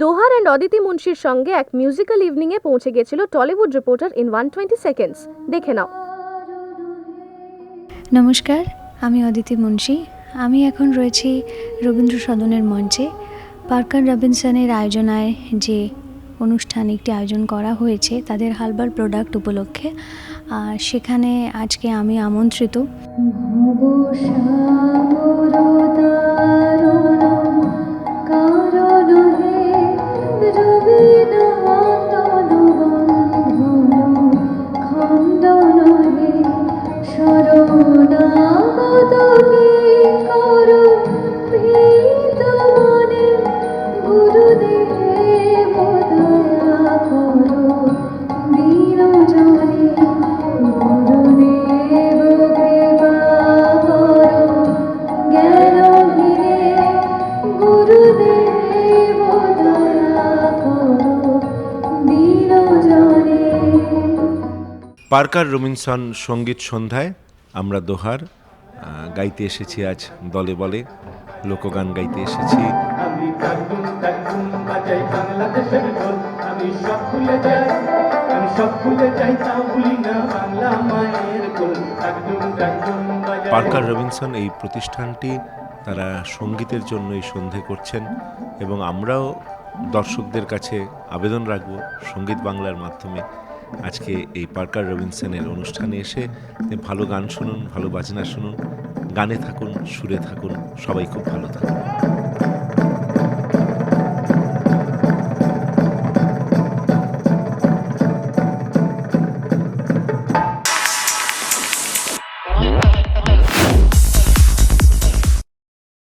দোহার and Aditi মুন্সির সঙ্গে এক musical ইভিনিংয়ে পৌঁছে গেছিল Tollywood reporter in one twenty seconds দেখে নাও। নমস্কার আমি অদিতি মুন্সি। আমি এখন রয়েছি রবীন্দ্র সদনের মঞ্চে। পার্কার রবিনসনের আয়োজনায় যে অনুষ্ঠান একটি আয়োজন করা হয়েছে তাদের হালবার প্রোডাক্ট উপলক্ষে আর সেখানে আজকে আমি আমন্ত্রিত। गुरुदेव পার্কার রবিনসন সংগীত সন্ধ্যায় আমরা দোহার গাইতে এসেছি আজ দলে বলে লোকগান গাইতে এসেছি। পার্কার রবিনসন এই প্রতিষ্ঠানটি তারা সঙ্গীতের জন্য এই সন্ধে করছেন এবং আমরাও দর্শকদের কাছে আবেদন রাখব সংগীত বাংলার মাধ্যমে। আজকে এই পার্কার রবিনসনের অনুষ্ঠানে এসে ভালো গান শুনুন, ভালো বাজনা শুনুন, গানে থাকুন, সুরে থাকুন, সবাই খুব ভালো থাকুন।